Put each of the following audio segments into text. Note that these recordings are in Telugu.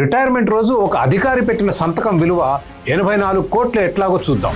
రిటైర్మెంట్ రోజు ఒక అధికారి పెట్టిన సంతకం విలువ ఎనభై నాలుగు కోట్లు ఎట్లాగో చూద్దాం.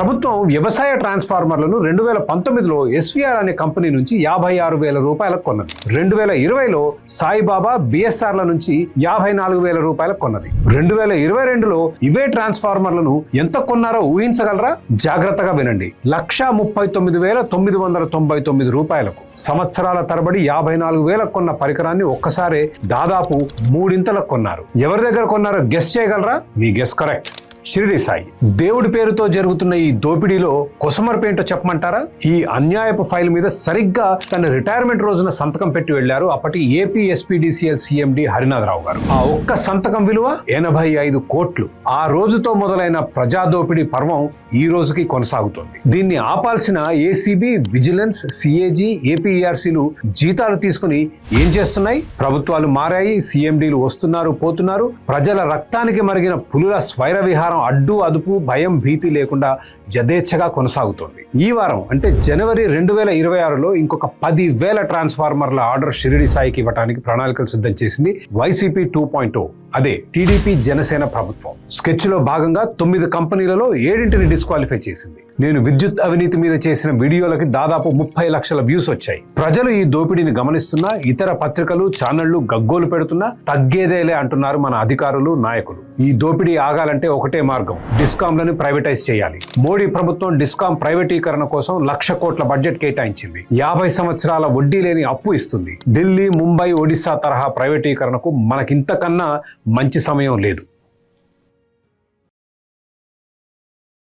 ప్రభుత్వం వ్యవసాయ ట్రాన్స్ఫార్మర్లను రెండు వేల పంతొమ్మిదిలో ఎస్వీఆర్ అనే కంపెనీ నుంచి యాభై ఆరు వేల రూపాయలకు కొన్నది. రెండు వేల ఇరవైలో సాయిబాబా బిఎస్ఆర్ల నుంచి యాభై నాలుగు వేల రూపాయలకు కొన్నది. రెండు వేల ఇరవై రెండులో ఇవే ట్రాన్స్ఫార్మర్లను ఎంత కొన్నారో ఊహించగలరా? జాగ్రత్తగా వినండి. లక్షా ముప్పై తొమ్మిది వేల తొమ్మిది వందల తొంభై తొమ్మిది రూపాయలకు. సంవత్సరాల తరబడి యాభై నాలుగు వేలకు కొన్న పరికరాన్ని ఒక్కసారే దాదాపు మూడింతలకు కొన్నారు. ఎవరి దగ్గర కొన్నారో గెస్ చేయగలరా? మీ గెస్ కరెక్ట్. షిరిడి సాయి. దేవుడి పేరుతో జరుగుతున్న ఈ దోపిడీలో కొసమర్పేంటో చెప్పమంటారా? ఈ అన్యాయపు ఫైల్ మీద సరిగ్గా తన రిటైర్మెంట్ రోజున సంతకం పెట్టి వెళ్ళారు అప్పటి ఏపీ ఎస్పీడీసీఎల్ సీఎండి హరినాథరావు గారు. ఆ ఒక్క సంతకం విలువ ఎనభై ఐదు కోట్లు. ఆ రోజుతో మొదలైన ప్రజా దోపిడీ పర్వం ఈ రోజుకి కొనసాగుతోంది. దీన్ని ఆపాల్సిన ఏసీబీ విజిలెన్స్ సిఏజీ ఏపీఈఆర్సీలు జీతాలు తీసుకుని ఏం చేస్తున్నాయి? ప్రభుత్వాలు మారాయి సీఎండీలు వస్తున్నారు పోతున్నారు. ప్రజల రక్తానికి మరిగిన పులుల స్వైర విహారం అడ్డు అదుపు భయం భీతి లేకుండా జదేచ్ఛగా కొనసాగుతోంది. ఈ వారం అంటే జనవరి రెండు వేల ఇరవై ఆరులో ఇంకొక పది వేల ట్రాన్స్ఫార్మర్ల ఆర్డర్ షిరిడి సాయికి ఇవ్వడానికి ప్రణాళికలు సిద్ధం చేసింది వైసీపీ టూ పాయింట్ అదే టీడీపీ జనసేన ప్రభుత్వం. స్కెచ్లో భాగంగా తొమ్మిది కంపెనీలలో ఏడింటిని డిస్క్వాలిఫై చేసింది. నేను విద్యుత్ అవినీతి మీద చేసిన వీడియోలకి దాదాపు ముప్పై లక్షల వ్యూస్ వచ్చాయి. ప్రజలు ఈ దోపిడీని గమనిస్తున్నా ఇతర పత్రికలు ఛానళ్ళు గగ్గోలు పెడుతున్నా తగ్గేదేలే అంటున్నారు మన అధికారులు నాయకులు. ఈ దోపిడీ ఆగాలంటే ఒకటే మార్గం డిస్కాంలను ప్రైవేటైజ్ చేయాలి. మోడీ ప్రభుత్వం డిస్కాం ప్రైవేటీకరణ కోసం లక్ష కోట్ల బడ్జెట్ కేటాయించింది. యాభై సంవత్సరాల వడ్డీ లేని అప్పు ఇస్తుంది. ఢిల్లీ ముంబై ఒడిశా తరహా ప్రైవేటీకరణకు మనకింతకన్నా మంచి సమయం లేదు.